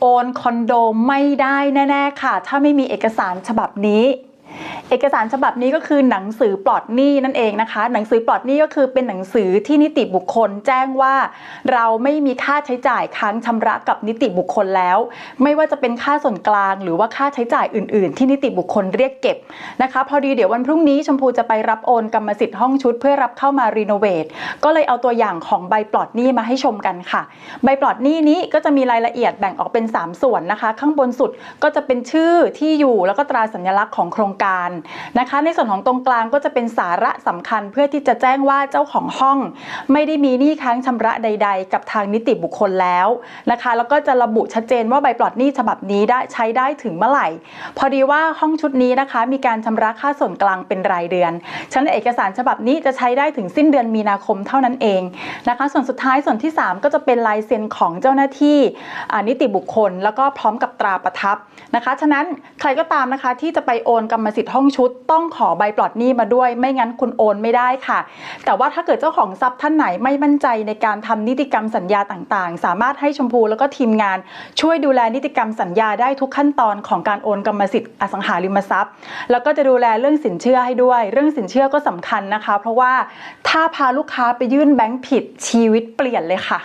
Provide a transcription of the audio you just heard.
โอนคอนโดไม่ได้แน่ ๆ ค่ะ ถ้าไม่มีเอกสารฉบับนี้ เอกสารฉบับนี้ก็คือหนังสือปลอดหนี้นั่นเองนะคะ หนังสือปลอดหนี้ก็คือเป็นหนังสือที่นิติบุคคลแจ้งว่า เราไม่มีค่าใช้จ่ายค้างชำระกับนิติบุคคลแล้ว ไม่ว่าจะเป็นค่าส่วนกลาง หรือว่าค่าใช้จ่ายอื่น ๆ ที่นิติบุคคลเรียกเก็บนะคะ พอดีเดี๋ยววันพรุ่งนี้ชมพูจะไปรับโอนกรรมสิทธิ์ห้องชุด เพื่อรับเข้ามารีโนเวทก็เลยเอาตัวอย่างของใบปลอดหนี้มาให้ชมกันค่ะ ใบปลอดหนี้นี้ก็จะมีรายละเอียดแบ่งออกเป็น 3 ส่วนนะคะ ข้างบนสุดก็จะเป็นชื่อที่อยู่แล้วก็ตราสัญลักษณ์ของโครงการนะคะ ในส่วนของตรงกลางก็จะเป็นสาระสำคัญเพื่อที่จะแจ้งว่าเจ้าของห้อง ไม่ได้มีหนี้ค้างชำระใด ๆ กับทางนิติบุคคลแล้วนะคะ แล้วก็จะระบุชัดเจนว่าใบปลอดหนี้ฉบับนี้ได้ใช้ได้ถึงเมื่อไหร่ พอดีว่าห้องชุดนี้นะคะ มีการชำระค่าส่วนกลางเป็นรายเดือนฉะนั้นเอกสารฉบับนี้จะใช้ได้ถึงสิ้นเดือนมีนาคมเท่านั้นเองนะคะ ส่วนสุดท้ายส่วนที่ 3 ก็จะเป็นลายเซ็นของเจ้าหน้าที่นิติบุคคล แล้วก็พร้อมกับตราประทับนะคะ ฉะนั้นใครก็ตามนะคะที่จะไปโอนกรรมสิทธิ์ห้องชุด ต้องขอใบปลอดหนี้มาด้วย ไม่งั้นคุณโอนไม่ได้ค่ะ แต่ว่าถ้าเกิดเจ้าของทรัพย์ท่านไหนไม่มั่นใจในการทำนิติกรรมสัญญาต่างๆ สามารถให้ชมพูแล้วก็ทีมงาน ช่วยดูแลนิติกรรมสัญญาได้ทุกขั้นตอนของการโอนกรรมสิทธิ์อสังหาริมทรัพย์ แล้วก็จะดูแลเรื่องสินเชื่อให้ด้วย เรื่องสินเชื่อก็สำคัญนะคะ เพราะว่าถ้าพาลูกค้าไปยื่นแบงก์ผิดชีวิตเปลี่ยนเลยค่ะ